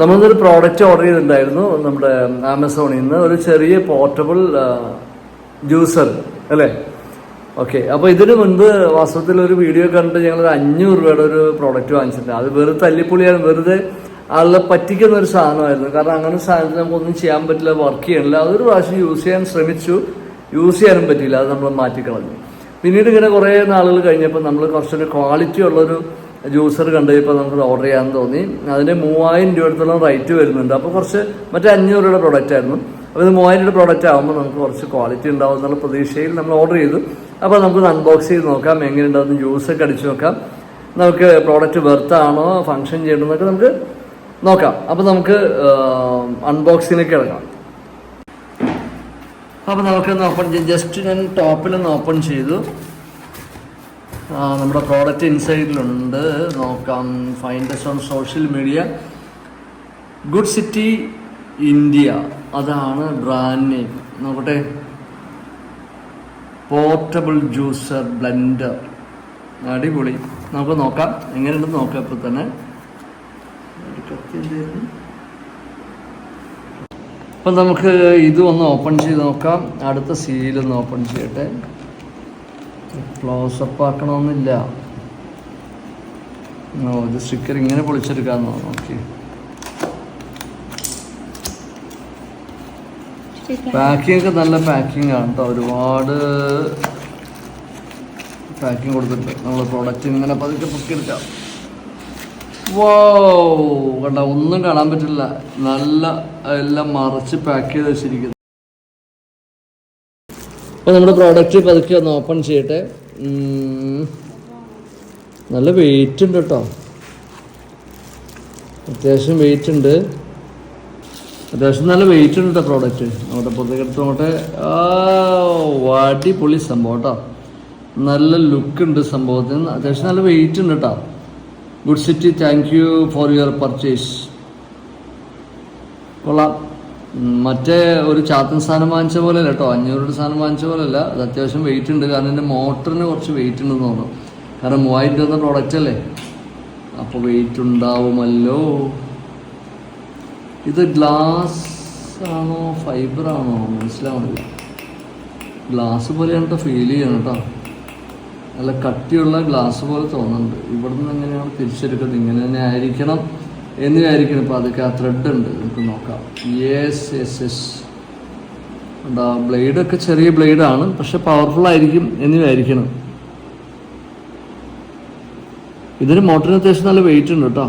നമ്മളൊരു product order ചെയ്തിട്ടുണ്ടായിരുന്നു നമ്മുടെ ആമസോണിൽ നിന്ന്. ഒരു ചെറിയ പോർട്ടബിൾ ജ്യൂസർ അല്ലേ? ഓക്കെ അപ്പോൾ ഇതിന് മുൻപ് വാസ്തവത്തിൽ ഒരു വീഡിയോ കണ്ടിട്ട് ഞങ്ങൾ അഞ്ഞൂറ് രൂപയുടെ ഒരു പ്രോഡക്റ്റ് വാങ്ങിച്ചിട്ടുണ്ട്. അത് വെറുതെ തല്ലിപ്പൊളിയാണ്. വെറുതെ ആളെ പറ്റിക്കുന്ന ഒരു സാധനമായിരുന്നു. കാരണം അങ്ങനെ സാധനത്തിൽ നമുക്കൊന്നും ചെയ്യാൻ പറ്റില്ല വർക്ക് ചെയ്യണില്ല. അതൊരു പ്രാവശ്യം യൂസ് ചെയ്യാൻ ശ്രമിച്ചു. യൂസ് ചെയ്യാനും പറ്റിയില്ല. അത് നമ്മൾ മാറ്റിക്കളഞ്ഞു. പിന്നീട് ഇങ്ങനെ കുറേ നാളുകൾ കഴിഞ്ഞപ്പോൾ നമ്മൾ കുറച്ചൊരു ക്വാളിറ്റി ഉള്ളൊരു ജ്യൂസർ കണ്ടുകഴിഞ്ഞപ്പോൾ നമുക്ക് ഓർഡർ ചെയ്യാൻ തോന്നി. അതിന് മൂവായിരം രൂപ അടുത്തോളം റേറ്റ് വരുന്നുണ്ട്. അപ്പോൾ കുറച്ച് മറ്റേ അഞ്ഞൂറ് രൂപയുടെ പ്രോഡക്റ്റ് ആയിരുന്നു. അപ്പോൾ ഇത് മൂവായിരം രൂപ പ്രോഡക്റ്റ് ആകുമ്പോൾ നമുക്ക് കുറച്ച് ക്വാളിറ്റി ഉണ്ടാവും എന്നുള്ള പ്രതീക്ഷയിൽ നമ്മൾ ഓർഡർ ചെയ്തു. അപ്പോൾ നമുക്ക് അൺബോക്സ് ചെയ്ത് നോക്കാം. എങ്ങനെ ഉണ്ടാകുന്ന ജ്യൂസൊക്കെ അടിച്ച് നോക്കാം. നമുക്ക് പ്രോഡക്റ്റ് വെർത്താണോ ഫങ്ഷൻ ചെയ്യണമെന്നൊക്കെ നമുക്ക് നോക്കാം. അപ്പോൾ നമുക്ക് അൺബോക്സിങ്ങിലേക്ക് ഇറങ്ങാം. അപ്പോൾ നമുക്കൊന്ന് ഓപ്പൺ ചെയ്യാം ജസ്റ്റ് ഞാൻ ടോപ്പിലൊന്ന് ഓപ്പൺ ചെയ്തു. നമ്മുടെ പ്രോഡക്റ്റ് ഇൻസൈഡിലുണ്ട് നോക്കാം. Find us on social media good city India അതാണ് ബ്രാൻഡ് നെയിം നോക്കട്ടെ. പോർട്ടബിൾ ജ്യൂസർ ബ്ലെൻഡർ അടിപൊളി. നമുക്ക് നോക്കാം. എങ്ങനെയുണ്ടെന്ന് നോക്കാം ഇപ്പോൾ തന്നെ. അപ്പം നമുക്ക് ഇത് ഒന്ന് ഓപ്പൺ ചെയ്ത് നോക്കാം. അടുത്ത സീലൊന്ന് ഓപ്പൺ ചെയ്യട്ടെ. ക്ലോസപ്പ് ആക്കണമെന്നില്ല. ഓ ഇത് സ്റ്റിക്കർ ഇങ്ങനെ പൊളിച്ചെടുക്കാമെന്നോ ഓക്കെ പാക്കിംഗ് ഒക്കെ നല്ല പാക്കിംഗ് ആണ് കേട്ടോ ഒരുപാട് പാക്കിംഗ് കൊടുത്തിട്ടുണ്ട്. നമ്മൾ പ്രോഡക്റ്റ് ഇങ്ങനെ പതുക്കെ പൊക്കിയെടുക്കാം വോ കണ്ട ഒന്നും കാണാൻ പറ്റില്ല. നല്ല എല്ലാം മറച്ച് പാക്ക് ചെയ്ത് വെച്ചിരിക്കുന്നു. അപ്പോൾ നമ്മുടെ പ്രോഡക്റ്റ് പതുക്കെ ഒന്ന് ഓപ്പൺ ചെയ്യട്ടെ. നല്ല വെയിറ്റ് ഉണ്ട് കേട്ടോ. അത്യാവശ്യം വെയിറ്റ് ഉണ്ട്. അത്യാവശ്യം നല്ല വെയിറ്റ് ഉണ്ട് കേട്ടോ പ്രോഡക്റ്റ് നമ്മുടെ പുറത്തേക്ക് എടുത്ത് നോട്ടെ അടിപൊളി സംഭവം കേട്ടോ. നല്ല ലുക്ക് ഉണ്ട് സംഭവത്തിന്. അത്യാവശ്യം നല്ല വെയിറ്റ് ഉണ്ട് കേട്ടോ. Good city thank you for your purchase കൊള്ളാം. മറ്റേ ഒരു ചാത്തൻ സാധനം വാങ്ങിച്ച പോലെ അല്ല കേട്ടോ. അഞ്ഞൂറ് സാധനം വാങ്ങിച്ച പോലെ അല്ല അത് അത്യാവശ്യം വെയിറ്റ് ഉണ്ട്. കാരണം എന്റെ മോട്ടറിന് കുറച്ച് വെയിറ്റ് ഉണ്ടെന്ന് തോന്നുന്നു. കാരണം മൂവായിരം രൂപ പ്രോഡക്റ്റ് അല്ലേ? അപ്പോൾ വെയിറ്റ് ഉണ്ടാവുമല്ലോ. ഇത് ഗ്ലാസ് ആണോ ഫൈബർ ആണോ? മനസ്സിലാവണില്ല ഗ്ലാസ് പോലെയാണ് കേട്ടോ ഫീൽ ചെയ്യണം കേട്ടോ. നല്ല കട്ടിയുള്ള ഗ്ലാസ് പോലെ തോന്നുന്നുണ്ട്. ഇവിടുന്ന് എങ്ങനെയാണ് തിരിച്ചെടുക്കുന്നത് ഇങ്ങനെ തന്നെ ആയിരിക്കണം. എന്ന് വിചാരിക്കണം ഇപ്പോൾ അതൊക്കെ ആ ത്രെഡ് ഉണ്ട്? നമുക്ക് നോക്കാം. യെസ് യെസ് യെസ് എന്താ ബ്ലേഡൊക്കെ ചെറിയ ബ്ലേഡാണ് പക്ഷെ പവർഫുൾ ആയിരിക്കും എന്നിവയായിരിക്കണം. ഇതിന് മോട്ടറിന് അത്യാവശ്യം നല്ല വെയിറ്റ് ഉണ്ട് കേട്ടോ.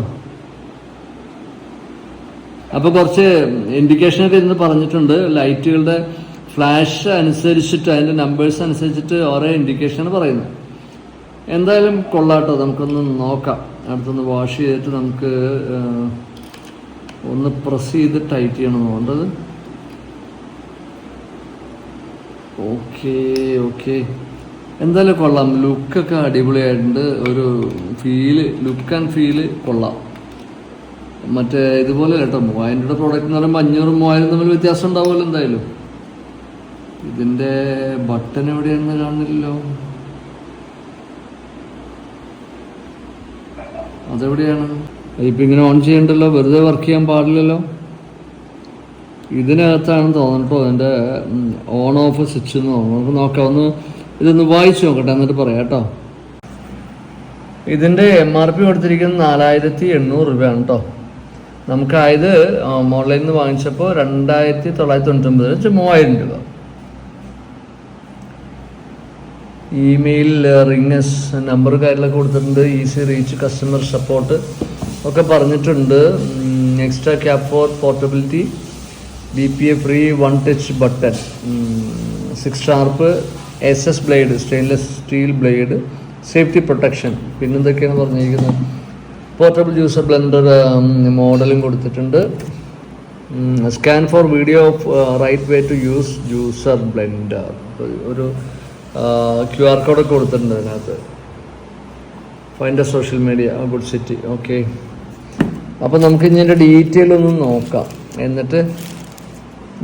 അപ്പോൾ കുറച്ച് ഇൻഡിക്കേഷനൊക്കെ ഇന്ന് പറഞ്ഞിട്ടുണ്ട്. ലൈറ്റുകളുടെ ഫ്ലാഷ് അനുസരിച്ചിട്ട് അതിന്റെ നമ്പേഴ്സ് അനുസരിച്ചിട്ട് ഓരോ ഇൻഡിക്കേഷനാണ് പറയുന്നത്. എന്തായാലും കൊള്ളാട്ടോ നമുക്കൊന്ന് നോക്കാം. അടുത്തൊന്ന് വാഷ് ചെയ്തിട്ട് നമുക്ക് ഒന്ന് പ്രസ് ചെയ്ത് ടൈറ്റ് ചെയ്യണം വേണ്ടത് ഓക്കെ ഓക്കെ എന്തായാലും കൊള്ളാം. ലുക്കൊക്കെ അടിപൊളിയായിട്ടുണ്ട്. ഒരു ഫീൽ ലുക്ക് ആൻഡ് ഫീൽ കൊള്ളാം. മറ്റേ ഇതുപോലെ കേട്ടോ. മൂവായിരം രൂപയുടെ പ്രോഡക്റ്റ് എന്ന് പറയുമ്പോൾ അഞ്ഞൂറും മൂവായിരം തമ്മിൽ വ്യത്യാസം ഉണ്ടാവുമല്ലോ എന്തായാലും. ഇതിന്റെ ബട്ടൺ എവിടെയാണെന്ന് കാണുന്നില്ലല്ലോ. അതെവിടെയാണ്? ഇപ്പം ഇങ്ങനെ ഓൺ ചെയ്യണ്ടല്ലോ? വെറുതെ വർക്ക് ചെയ്യാൻ പാടില്ലല്ലോ? ഇതിനകത്താണ് തോന്നട്ടോ അതിന്റെ ഓൺ ഓഫ് സ്വിച്ച് എന്ന് തോന്നുന്നു നമുക്ക് നോക്കാം. ഒന്ന് ഇതൊന്ന് വായിച്ചു നോക്കട്ടെ എന്നിട്ട് പറയാം കേട്ടോ. ഇതിന്റെ എം ആർ പി കൊടുത്തിരിക്കുന്നത് നാലായിരത്തി എണ്ണൂറ് രൂപയാണ് കേട്ടോ നമുക്കായത് ഓൺലൈനിൽ നിന്ന് വാങ്ങിച്ചപ്പോൾ രണ്ടായിരത്തി തൊള്ളായിരത്തി തൊണ്ണൂറ്റൊമ്പത് വെച്ച് മൂവായിരം രൂപ. ഇമെയിൽ റിംഗസ് നമ്പർ കാര്യങ്ങളൊക്കെ കൊടുത്തിട്ടുണ്ട്. ഈസി റീച്ച് കസ്റ്റമർ സപ്പോർട്ട് ഒക്കെ പറഞ്ഞിട്ടുണ്ട്. Extra cap for portability B P A free one touch button six sharp S S blade stainless steel blade safety protection പിന്നെന്തൊക്കെയാണ് പറഞ്ഞിരിക്കുന്നത്? പോർട്ടബിൾ ജ്യൂസർ ബ്ലെൻഡർ മോഡലും കൊടുത്തിട്ടുണ്ട്. Scan for video of right way to use juicer blender ഒരു Q R കോഡൊക്കെ കൊടുത്തിട്ടുണ്ട് അതിനകത്ത്. Find social media good city okay അപ്പോൾ നമുക്ക് ഇതിന്റെ ഡീറ്റെയിൽ ഒന്ന് നോക്കാം. എന്നിട്ട്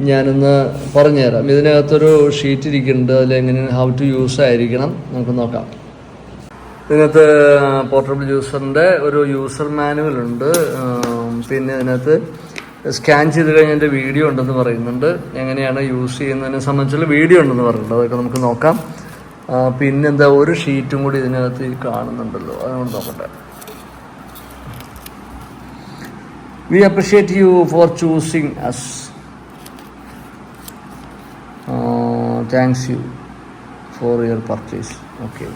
ഞാനൊന്ന് പറഞ്ഞുതരാം. ഇതിനകത്തൊരു ഷീറ്റ് ഇരിക്കുന്നുണ്ട്. അതിൽ എങ്ങനെ ഹൗ ടു യൂസ് ആയിരിക്കണം. നമുക്ക് നോക്കാം. ഇതിനകത്ത് പോർട്ടബിൾ യൂസറിന്റെ ഒരു യൂസർ മാനുവൽ ഉണ്ട്. പിന്നെ ഇതിനകത്ത് സ്കാൻ ചെയ്ത് കഴിഞ്ഞതിന്റെ വീഡിയോ ഉണ്ടെന്ന് പറയുന്നുണ്ട്. എങ്ങനെയാണ് യൂസ് ചെയ്യുന്നതിനെ സംബന്ധിച്ചുള്ള വീഡിയോ ഉണ്ടെന്ന് പറയുന്നുണ്ട്. അതൊക്കെ നമുക്ക് നോക്കാം. പിന്നെന്താ ഒരു ഷീറ്റും കൂടി ഇതിനകത്ത് കാണുന്നുണ്ടല്ലോ. അതുകൊണ്ട് നോക്കട്ടെ. We appreciate you for choosing us thanks you for your purchase okay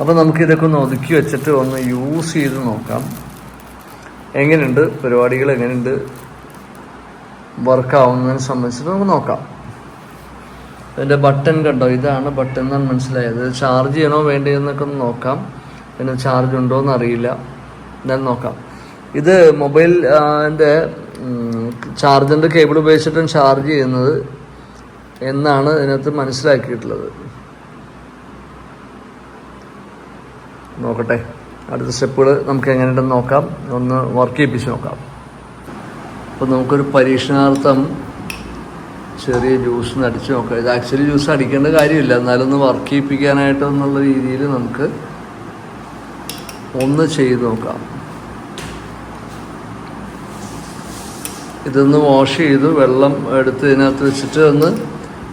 അപ്പോൾ നമുക്ക് ഇതൊക്കെ ഒന്ന് ഒതുക്കി വെച്ചിട്ട് ഒന്ന് യൂസ് ചെയ്ത് നോക്കാം. എങ്ങനെയുണ്ട്? പരിപാടികൾ എങ്ങനെയുണ്ട്? വർക്ക് ആവുന്നതിനെ സംബന്ധിച്ചിട്ട് നമുക്ക് നോക്കാം. ഇതിന്റെ ബട്ടൺ കണ്ടോ? ഇതാണ് ബട്ടൺ എന്നാണ് മനസ്സിലായത്. ചാർജ് ചെയ്യണോ വേണ്ടതെന്നൊക്കെ ഒന്ന് നോക്കാം. പിന്നെ ചാർജ് ഉണ്ടോ എന്ന് അറിയില്ല. എന്തായാലും നോക്കാം. ഇത് മൊബൈൽ എന്റെ ചാർജറിന്റെ കേബിൾ ഉപയോഗിച്ചിട്ടാണ് ചാർജ് ചെയ്യുന്നത് എന്നാണ് ഇതിനകത്ത് മനസ്സിലാക്കിയിട്ടുള്ളത്. നോക്കട്ടെ. അടുത്ത സ്റ്റെപ്പുകൾ നമുക്ക് എങ്ങനെയുണ്ടെന്ന് നോക്കാം. ഒന്ന് വർക്ക് ചെയ്യിപ്പിച്ച് നോക്കാം. അപ്പോൾ നമുക്കൊരു പരീക്ഷണാർത്ഥം ചെറിയ ജ്യൂസ് അടിച്ച് നോക്കാം. ഇത് ആക്ച്വലി ജ്യൂസ് അടിക്കേണ്ട കാര്യമില്ല. എന്നാലൊന്ന് വർക്ക് ചെയ്യിപ്പിക്കാനായിട്ട് എന്നുള്ള രീതിയിൽ നമുക്ക് ഒന്ന് ചെയ്ത് നോക്കാം. ഇതൊന്ന് വാഷ് ചെയ്തു വെള്ളം എടുത്ത് ഇതിനകത്ത് വെച്ചിട്ട് ഒന്ന്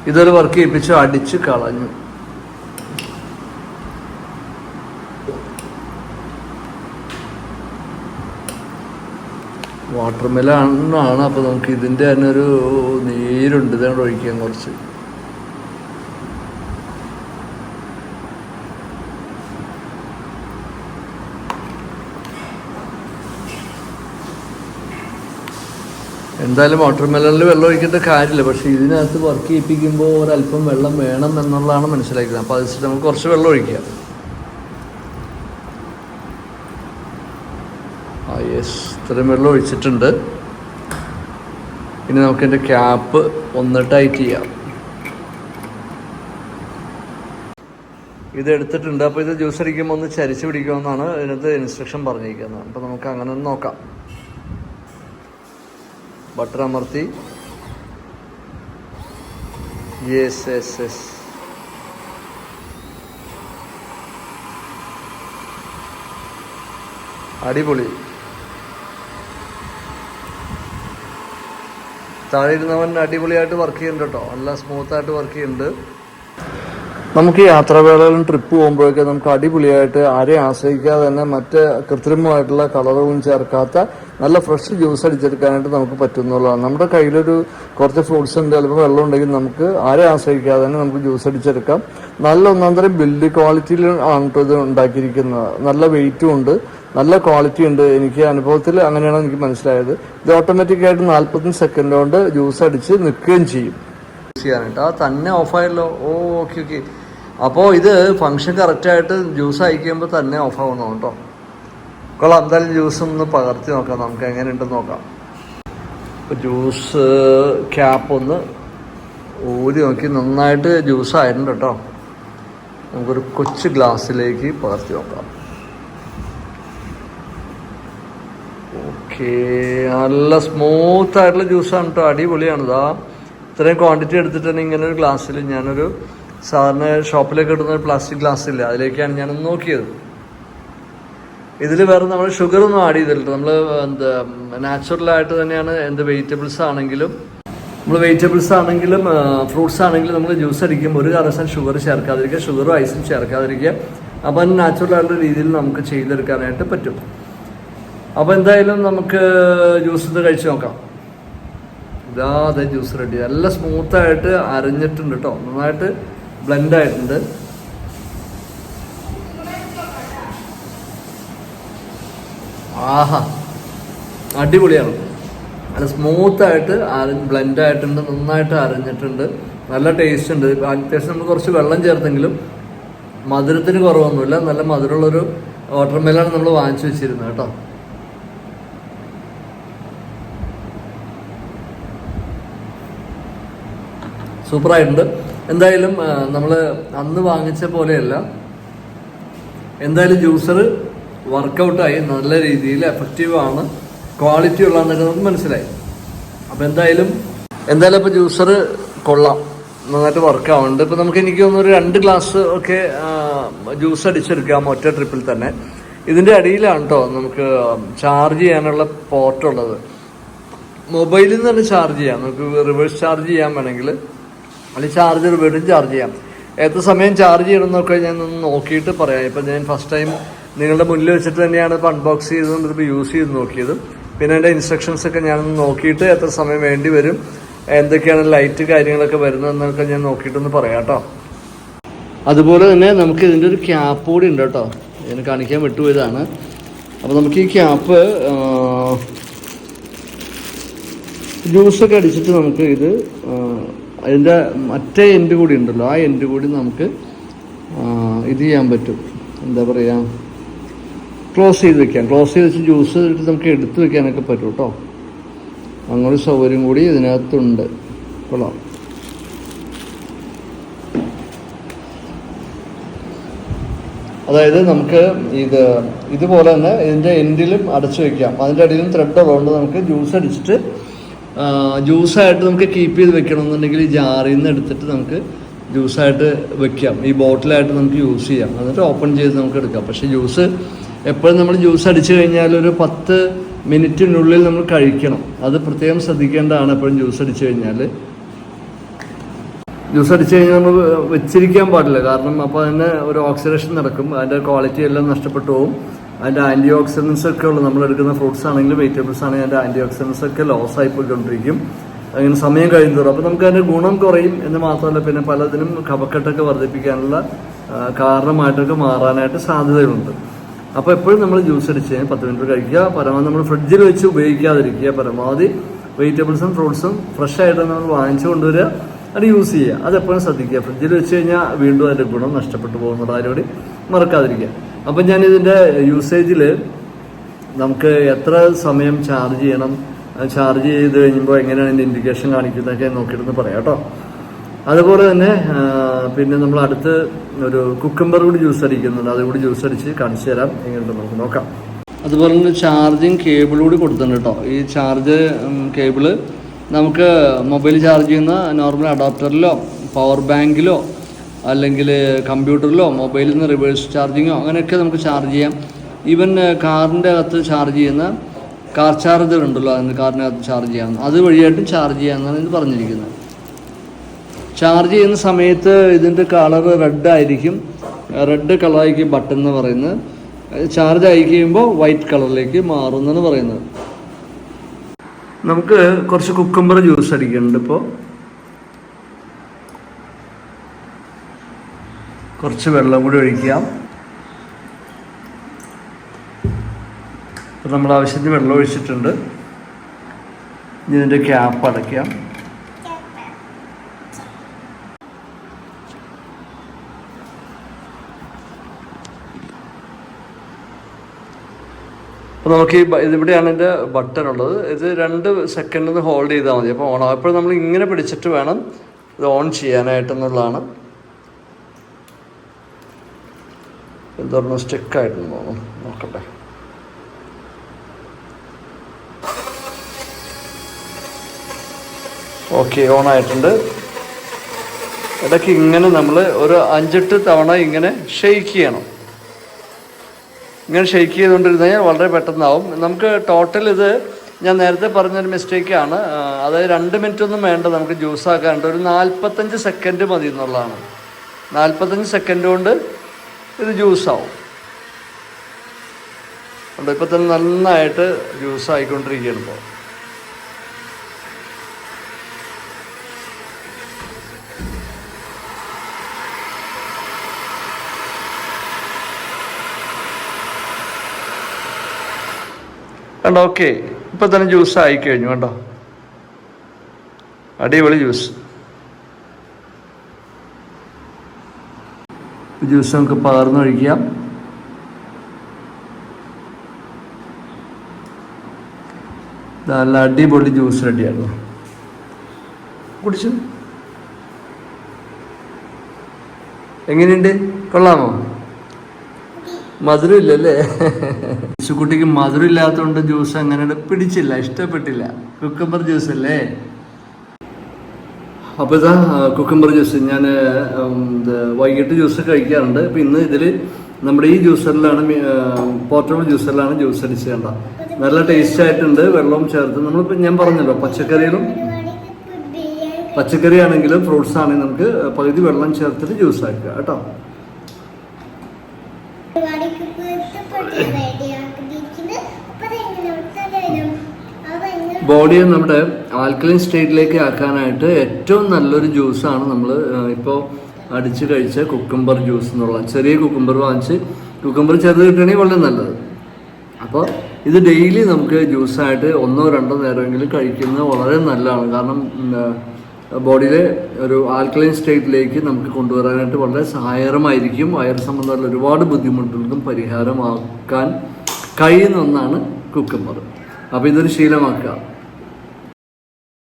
ഇതൊരു വർക്ക് ചെയ്യിപ്പിച്ച് അടിച്ച് കളഞ്ഞു. വാട്ടർ മെലാണ് അപ്പോൾ നമുക്ക് ഇതിന്റെ തന്നെ ഒരു നീരുണ്ട്. ഇതാണ് ഒഴിക്കാൻ കുറച്ച്. എന്തായാലും വാട്ടർ മെലണിൽ വെള്ളം ഒഴിക്കേണ്ട കാര്യമില്ല. പക്ഷേ ഇതിനകത്ത് വർക്ക് ചെയ്യിപ്പിക്കുമ്പോൾ ഒരല്പം വെള്ളം വേണം എന്നുള്ളതാണ് മനസ്സിലാക്കുന്നത് അപ്പോൾ അത് നമുക്ക് കുറച്ച് വെള്ളം ഒഴിക്കാം. യെസ് ഇത്രയും വെള്ളം ഒഴിച്ചിട്ടുണ്ട്. ഇനി നമുക്ക് എന്റെ ക്യാപ്പ് ഒന്ന് ടൈറ്റ് ചെയ്യാം. ഇത് എടുത്തിട്ടുണ്ട്. അപ്പോൾ ഇത് ജ്യൂസ് അടിക്കുമ്പോൾ ഒന്ന് ചരിച്ച് പിടിക്കുമെന്നാണ് ഇതിനകത്ത് ഇൻസ്ട്രക്ഷൻ പറഞ്ഞിരിക്കുന്നത്. അപ്പോൾ നമുക്ക് അങ്ങനെ ഒന്ന് നോക്കാം. ബട്ടർ അമർത്തി. യെസ് യെസ് യെസ് അടിപൊളി. താഴെ ഇരുന്നവൻ അടിപൊളിയായിട്ട് വർക്ക് ചെയ്യുന്നുണ്ട് കേട്ടോ. നല്ല സ്മൂത്തായിട്ട് വർക്ക് ചെയ്യുന്നുണ്ട്. നമുക്ക് യാത്രാവേളയിലും ട്രിപ്പ് പോകുമ്പോഴൊക്കെ നമുക്ക് അടിപൊളിയായിട്ട് ആരെയും ആശ്രയിക്കാതെ തന്നെ മറ്റ് കൃത്രിമമായിട്ടുള്ള കളറുകളും ചേർക്കാത്ത നല്ല ഫ്രഷ് ജ്യൂസ് അടിച്ചെടുക്കാനായിട്ട് നമുക്ക് പറ്റുന്നുള്ളതാണ്. നമ്മുടെ കയ്യിലൊരു കുറച്ച് ഫ്രൂട്ട്സ് ഉണ്ട് ചിലപ്പോൾ വെള്ളം ഉണ്ടെങ്കിൽ നമുക്ക് ആരെ ആശ്രയിക്കാതെ തന്നെ നമുക്ക് ജ്യൂസ് അടിച്ചെടുക്കാം. നല്ല ഒന്നാം തരം ബിൽഡ് ക്വാളിറ്റിയിൽ ആണ് ഇത് ഉണ്ടാക്കിയിരിക്കുന്നത്. നല്ല വെയിറ്റും ഉണ്ട്. നല്ല ക്വാളിറ്റി ഉണ്ട്. എനിക്ക് അനുഭവത്തിൽ അങ്ങനെയാണ് എനിക്ക് മനസ്സിലായത്. ഇത് ഓട്ടോമാറ്റിക് ആയിട്ട് നാൽപ്പത്തഞ്ച് സെക്കൻഡ് കൊണ്ട് ജ്യൂസ് അടിച്ച് നിൽക്കുകയും ചെയ്യും. ചെയ്യാനായിട്ട്. ആ തന്നെ ഓഫായല്ലോ ഓ ഓക്കെ ഓക്കെ അപ്പോൾ ഇത് ഫങ്ഷൻ കറക്റ്റായിട്ട് ജ്യൂസ് അയക്കുമ്പോൾ തന്നെ ഓഫ് ആവുന്നു കേട്ടോ. കൊള്ളാം. എന്തായാലും ജ്യൂസ് ഒന്ന് പകർത്തി നോക്കാം. നമുക്ക് എങ്ങനെ എങ്ങനെയുണ്ടെന്ന് നോക്കാം. ജ്യൂസ് ക്യാപ്പ് ഒന്ന് ഊരി നോക്കി നന്നായിട്ട് ജ്യൂസ് ആയിട്ടുണ്ട് കേട്ടോ. നമുക്കൊരു കൊച്ചു ഗ്ലാസ്സിലേക്ക് പകർത്തി നോക്കാം. ഓക്കെ നല്ല സ്മൂത്ത് ആയിട്ടുള്ള ജ്യൂസാണ് കേട്ടോ അടിപൊളിയാണ് ഇതാ ഇത്രയും ക്വാണ്ടിറ്റി എടുത്തിട്ടാണ് ഇങ്ങനെ ഒരു ഗ്ലാസ്സിൽ ഞാനൊരു സാധാരണ ഷോപ്പിലേക്ക് കിട്ടുന്ന ഒരു പ്ലാസ്റ്റിക് ഗ്ലാസ് ഇല്ല അതിലേക്കാണ് ഞാൻ നോക്കിയത്. ഇതിൽ വേറെ നമ്മൾ ഷുഗർ ഒന്നും ആഡ് ചെയ്തിട്ടില്ല. നമ്മൾ എന്താ നാച്ചുറൽ ആയിട്ട് തന്നെയാണ് എന്ത് വെജിറ്റബിൾസ് ആണെങ്കിലും നമ്മൾ വെജിറ്റബിൾസ് ആണെങ്കിലും ഫ്രൂട്ട്സ് ആണെങ്കിലും നമ്മൾ ജ്യൂസ് അടിക്കുമ്പോൾ ഒരു കാരണവശാലും ഷുഗർ ചേർക്കാതിരിക്കുക ഷുഗറും ഐസും ചേർക്കാതിരിക്കുക. അപ്പം ആയിട്ടുള്ള രീതിയിൽ നമുക്ക് ചെയ്തെടുക്കാനായിട്ട് പറ്റും. അപ്പോൾ എന്തായാലും നമുക്ക് ജ്യൂസ് ഇത് കഴിച്ച് നോക്കാം. ഇതാ അതെ ജ്യൂസ് റെഡി നല്ല സ്മൂത്തായിട്ട് അരഞ്ഞിട്ടുണ്ട് കേട്ടോ നന്നായിട്ട് ബ്ലെൻഡ് ആയിട്ടുണ്ട്. ആഹാ അടിപൊളിയാണ്. നല്ല സ്മൂത്തായിട്ട് അര ബ്ലെൻഡ് ആയിട്ടുണ്ട് നന്നായിട്ട് അരഞ്ഞിട്ടുണ്ട്. നല്ല ടേസ്റ്റ് ഉണ്ട്. അത്യാവശ്യം നമ്മൾ കുറച്ച് വെള്ളം ചേർത്തെങ്കിലും മധുരത്തിന് കുറവൊന്നുമില്ല. നല്ല മധുരമുള്ളൊരു വാട്ടർമെലാണ് നമ്മൾ വാങ്ങിച്ചു വെച്ചിരുന്നത് കേട്ടോ സൂപ്പറായിട്ടുണ്ട്. എന്തായാലും നമ്മൾ അന്ന് വാങ്ങിച്ച പോലെയല്ല. എന്തായാലും ജ്യൂസർ വർക്കൗട്ടായി നല്ല രീതിയിൽ എഫക്റ്റീവ് ആണ് ക്വാളിറ്റി ഉള്ളതെന്നൊക്കെ നമുക്ക് മനസ്സിലായി. അപ്പോൾ എന്തായാലും എന്തായാലും ഇപ്പോൾ ജ്യൂസർ കൊള്ളാം. നന്നായിട്ട് വർക്ക് ആവുന്നുണ്ട് ഇപ്പോൾ നമുക്ക് എനിക്ക് തോന്നുന്നു രണ്ട് ഗ്ലാസ് ഒക്കെ ജ്യൂസ് അടിച്ചെടുക്കാം ഒറ്റ ട്രിപ്പിൽ തന്നെ. ഇതിന്റെ അടിയിലാണ് കേട്ടോ നമുക്ക് ചാർജ് ചെയ്യാനുള്ള പോർട്ടുള്ളത് മൊബൈലിൽ നിന്ന് തന്നെ ചാർജ് ചെയ്യാം. നമുക്ക് റിവേഴ്സ് ചാർജ് ചെയ്യാൻ വേണമെങ്കിൽ. അല്ലെങ്കിൽ ചാർജർ വീണ്ടും ചാർജ് ചെയ്യാം. എത്ര സമയം ചാർജ് ചെയ്യണം എന്നൊക്കെ ഞാൻ ഒന്ന് നോക്കിയിട്ട് പറയാം. ഇപ്പം ഞാൻ ഫസ്റ്റ് ടൈം നിങ്ങളുടെ മുന്നിൽ വെച്ചിട്ട് തന്നെയാണ് ഇപ്പോൾ അൺബോക്സ് ചെയ്തതും ഇതിപ്പോൾ യൂസ് ചെയ്ത് നോക്കിയത്. പിന്നെ അതിന്റെ ഇൻസ്ട്രക്ഷൻസ് ഒക്കെ ഞാനൊന്ന് നോക്കിയിട്ട് എത്ര സമയം വേണ്ടി വരും എന്തൊക്കെയാണ് ലൈറ്റ് കാര്യങ്ങളൊക്കെ വരുന്നതെന്നൊക്കെ ഞാൻ നോക്കിയിട്ടൊന്ന് പറയാം കേട്ടോ. അതുപോലെ തന്നെ നമുക്ക് ഇതിന്റെ ഒരു ക്യാപ്പ് കൂടി ഉണ്ട് കേട്ടോ. ഇതിന് കാണിക്കാൻ വിട്ടുപോയതാണ്. അപ്പോൾ നമുക്ക് ഈ ക്യാപ്പ് ജ്യൂസൊക്കെ അടിച്ചിട്ട് നമുക്ക് ഇത് അതിന്റെ മറ്റേ എൻഡ് കൂടി ഉണ്ടല്ലോ. ആ എൻഡ് കൂടി നമുക്ക് ഇത് ചെയ്യാൻ പറ്റും. എന്താ പറയുക ക്ലോസ് ചെയ്ത് വെക്കാം. ക്ലോസ് ചെയ്ത് വെച്ച് ജ്യൂസ് നമുക്ക് എടുത്ത് വെക്കാനൊക്കെ പറ്റും കേട്ടോ അങ്ങനെ സൗകര്യം കൂടി ഇതിനകത്തുണ്ട്. കൊള്ളാം. അതായത് നമുക്ക് ഇത് ഇതുപോലെ തന്നെ ഇതിന്റെ എൻഡിലും അടച്ചു വെക്കാം. അതിന്റെ അടിയിലും ത്രെഡ് ഉള്ളതുകൊണ്ട് നമുക്ക് ജ്യൂസ് അടിച്ചിട്ട് ജ്യൂസായിട്ട് നമുക്ക് കീപ്പ് ചെയ്ത് വെക്കണം എന്നുണ്ടെങ്കിൽ ഈ ജാറിൽ നിന്ന് എടുത്തിട്ട് നമുക്ക് ജ്യൂസായിട്ട് വെക്കാം. ഈ ബോട്ടിലായിട്ട് നമുക്ക് യൂസ് ചെയ്യാം. എന്നിട്ട് ഓപ്പൺ ചെയ്ത് നമുക്ക് എടുക്കാം. പക്ഷേ ജ്യൂസ് എപ്പോഴും നമ്മൾ ജ്യൂസ് അടിച്ചു കഴിഞ്ഞാൽ ഒരു പത്ത് മിനിറ്റിനുള്ളിൽ നമ്മൾ കഴിക്കണം. അത് പ്രത്യേകം ശ്രദ്ധിക്കേണ്ടതാണ് എപ്പോഴും ജ്യൂസ് അടിച്ചു കഴിഞ്ഞാൽ. ജ്യൂസ് അടിച്ചു കഴിഞ്ഞാൽ നമ്മൾ വെച്ചിരിക്കാൻ പാടില്ല. കാരണം അപ്പോൾ അതിന് ഒരു ഓക്സിഡേഷൻ നടക്കും. അതിന്റെ ക്വാളിറ്റി എല്ലാം നഷ്ടപ്പെട്ടു പോകും അതിന്റെ ആന്റി ഓക്സിഡൻസ് ഒക്കെ ഉള്ള. നമ്മൾ എടുക്കുന്ന ഫ്രൂട്ട്സ് ആണെങ്കിലും വെജിറ്റബിൾസ് ആണെങ്കിലും അതിന്റെ ആന്റി ഓക്സിഡൻസ് ഒക്കെ ലോസ് ആയി പോയിക്കൊണ്ടിരിക്കും. അങ്ങനെ സമയം കഴിയുന്നതോറും അപ്പോൾ നമുക്ക് അതിന്റെ ഗുണം കുറയും എന്ന് മാത്രമല്ല പിന്നെ പലതിനും കഫക്കെട്ടൊക്കെ വർദ്ധിപ്പിക്കാനുള്ള കാരണമായിട്ടൊക്കെ മാറാനായിട്ട് സാധ്യതകളുണ്ട്. അപ്പോൾ എപ്പോഴും നമ്മൾ ജ്യൂസ് അടിച്ച് കഴിഞ്ഞാൽ പത്ത് മിനിറ്റ് കഴിക്കുക. പരമാവധി നമ്മൾ ഫ്രിഡ്ജിൽ വെച്ച് ഉപയോഗിക്കാതിരിക്കുക. പരമാവധി വെജിറ്റബിൾസും ഫ്രൂട്ട്സും ഫ്രഷ് ആയിട്ട് നമ്മൾ വാങ്ങിച്ചു കൊണ്ടുവരിക. അത് യൂസ് ചെയ്യുക. അതെപ്പോഴും ശ്രദ്ധിക്കുക. ഫ്രിഡ്ജിൽ വെച്ച് കഴിഞ്ഞാൽ വീണ്ടും അതിന്റെ ഗുണം നഷ്ടപ്പെട്ടു പോകുന്നത് ആരോട് മറക്കാതിരിക്കുക. അപ്പം ഞാൻ ഇതിന്റെ യൂസേജിൽ നമുക്ക് എത്ര സമയം ചാർജ് ചെയ്യണം? ചാർജ് ചെയ്ത് കഴിയുമ്പോൾ എങ്ങനെയാണ് ഇതിന്റെ ഇൻഡിക്കേഷൻ കാണിക്കുന്നതൊക്കെ നോക്കിയിട്ടൊന്ന് പറയാം കേട്ടോ. അതുപോലെ തന്നെ പിന്നെ നമ്മൾ അടുത്ത് ഒരു കുക്കുംബർ കൂടി ജ്യൂസ് അടിക്കുന്നുണ്ട്. അതുകൂടി ജ്യൂസ് അടിച്ച് കാണിച്ചു തരാം. എങ്ങനെയുണ്ട് നമുക്ക് നോക്കാം. അതുപോലെ തന്നെ ചാർജിങ് കേബിൾ കൂടി കൊടുത്തിട്ടുണ്ട് കേട്ടോ. ഈ ചാർജ് കേബിൾ നമുക്ക് മൊബൈൽ ചാർജ് ചെയ്യുന്ന നോർമൽ അഡാപ്റ്ററിലോ പവർ ബാങ്കിലോ അല്ലെങ്കിൽ കമ്പ്യൂട്ടറിലോ മൊബൈലിൽ നിന്ന് റിവേഴ്സ് ചാർജിങ്ങോ അങ്ങനെയൊക്കെ നമുക്ക് ചാർജ് ചെയ്യാം. ഈവൻ കാറിന്റെ അകത്ത് ചാർജ് ചെയ്യുന്ന കാർ ചാർജർ ഉണ്ടല്ലോ അതിന് അകത്ത് ചാർജ് ചെയ്യാം. അത് വഴിയായിട്ടും ചാർജ് ചെയ്യാമെന്നാണ് ഇത് പറഞ്ഞിരിക്കുന്നത്. ചാർജ് ചെയ്യുന്ന സമയത്ത് ഇതിന്റെ കളർ റെഡ് ആയിരിക്കും. റെഡ് കളറായിരിക്കും ബട്ടൺ എന്ന് പറയുന്നത്. ചാർജ് ആയി കഴിയുമ്പോൾ വൈറ്റ് കളറിലേക്ക് മാറും പറയുന്നത്. നമുക്ക് കുറച്ച് കുക്കുംബർ ജ്യൂസ് അടിക്കുന്നുണ്ട് ഇപ്പോൾ കുറച്ച് വെള്ളം കൂടി ഒഴിക്കാം. നമ്മൾ ആവശ്യത്തിന് വെള്ളം ഒഴിച്ചിട്ടുണ്ട്. ഇതിന്റെ ക്യാപ്പ് അടയ്ക്കാം. അപ്പോൾ നമുക്ക് ഈ ഇതിവിടെയാണ് ഇതിന്റെ ബട്ടൺ ഉള്ളത്. ഇത് രണ്ട് സെക്കൻഡ് ഒന്ന് ഹോൾഡ് ചെയ്താൽ മതി. അപ്പോൾ ഓൺ അപ്പോൾ നമ്മൾ ഇങ്ങനെ പിടിച്ചിട്ട് വേണം ഇത് ഓൺ ചെയ്യാനായിട്ടെന്നുള്ളതാണ്. എന്തോരണം സ്റ്റിക്കായിട്ടെന്ന് തോന്നുന്നു നോക്കട്ടെ. ഓക്കെ ഓൺ ആയിട്ടുണ്ട്. ഇടയ്ക്ക് ഇങ്ങനെ നമ്മൾ ഒരു അഞ്ചെട്ട് തവണ ഇങ്ങനെ ഷെയ്ക്ക് ചെയ്യണം. ഇങ്ങനെ ഷെയ്ക്ക് ചെയ്തുകൊണ്ടിരുന്നു കഴിഞ്ഞാൽ വളരെ പെട്ടെന്നാവും. നമുക്ക് ടോട്ടൽ ഇത് ഞാൻ നേരത്തെ പറഞ്ഞൊരു മിസ്റ്റേക്കാണ് അതായത് രണ്ട് മിനിറ്റ് ഒന്നും വേണ്ട നമുക്ക് ജ്യൂസ് ആക്കാനുണ്ട്. ഒരു നാൽപ്പത്തഞ്ച് സെക്കൻഡ് മതി എന്നുള്ളതാണ്. നാൽപ്പത്തഞ്ച് സെക്കൻഡ് കൊണ്ട് ഇത് ജ്യൂസാവും ഉണ്ട് ഇപ്പം തന്നെ നന്നായിട്ട് ജ്യൂസ് ആയിക്കൊണ്ടിരിക്കുകയാണ് ഇപ്പോൾ കണ്ടോ? ഓക്കെ. ഇപ്പം തന്നെ ജ്യൂസ് ആയി കഴിഞ്ഞു കണ്ടോ? അടിപൊളി ജ്യൂസ് ജ്യൂസ് നമുക്ക് പകർന്നൊഴിക്കാം നല്ല അടിപൊളി ജ്യൂസ് റെഡിയായിരുന്നു. കുടിച്ചു? എങ്ങനെയുണ്ട്? കൊള്ളാമോ? മധുരം ഇല്ലല്ലേ കുട്ടിക്ക് മധുരം ഇല്ലാത്തതുകൊണ്ട് ജ്യൂസ് അങ്ങനെ പിടിച്ചില്ല ഇഷ്ടപ്പെട്ടില്ല. കുക്കമ്പർ ജ്യൂസ് അല്ലേ? അപ്പോൾ ഇതാ കുക്കമ്പർ ജ്യൂസ് ഞാൻ വൈകിട്ട് ജ്യൂസ് കഴിക്കാറുണ്ട്. അപ്പം ഇന്ന് ഇതിൽ നമ്മുടെ ഈ ജ്യൂസറിലാണ് പോർട്ടബിൾ ജ്യൂസറിലാണ് ജ്യൂസ് അടിച്ച് കണ്ട നല്ല ടേസ്റ്റ് ആയിട്ടുണ്ട് വെള്ളവും ചേർത്ത്. നമ്മളിപ്പോൾ ഞാൻ പറഞ്ഞല്ലോ പച്ചക്കറിയിലും പച്ചക്കറി ആണെങ്കിലും ഫ്രൂട്ട്സ് ആണെങ്കിലും നമുക്ക് പകുതി വെള്ളം ചേർത്തിട്ട് ജ്യൂസ് ആക്കുക കേട്ടോ. ബോഡിയെ നമ്മുടെ ആൽക്കലിൻ സ്റ്റേറ്റിലേക്ക് ആക്കാനായിട്ട് ഏറ്റവും നല്ലൊരു ജ്യൂസാണ് നമ്മൾ ഇപ്പോൾ അടിച്ച് കഴിച്ച കുക്കുംബർ ജ്യൂസ് എന്നുള്ള ചെറിയ കുക്കുംബർ വാങ്ങിച്ച് കുക്കുംബർ ചെറുത് കിട്ടുകയാണെങ്കിൽ വളരെ നല്ലത്. അപ്പോൾ ഇത് ഡെയിലി നമുക്ക് ജ്യൂസായിട്ട് ഒന്നോ രണ്ടോ നേരമെങ്കിലും കഴിക്കുന്നത് വളരെ നല്ലതാണ്. കാരണം ബോഡിയിലെ ഒരു ആൽക്കലൈൻ സ്റ്റേറ്റിലേക്ക് നമുക്ക് കൊണ്ടുവരാനായിട്ട് വളരെ സഹായകരമായിരിക്കും. വയർ സംബന്ധമുള്ള ഒരുപാട് ബുദ്ധിമുട്ടുകൾക്കും പരിഹാരമാക്കാൻ കഴിയുന്ന ഒന്നാണ് കുക്കുംബർ. അപ്പോൾ ഇതൊരു ശീലമാക്കുക.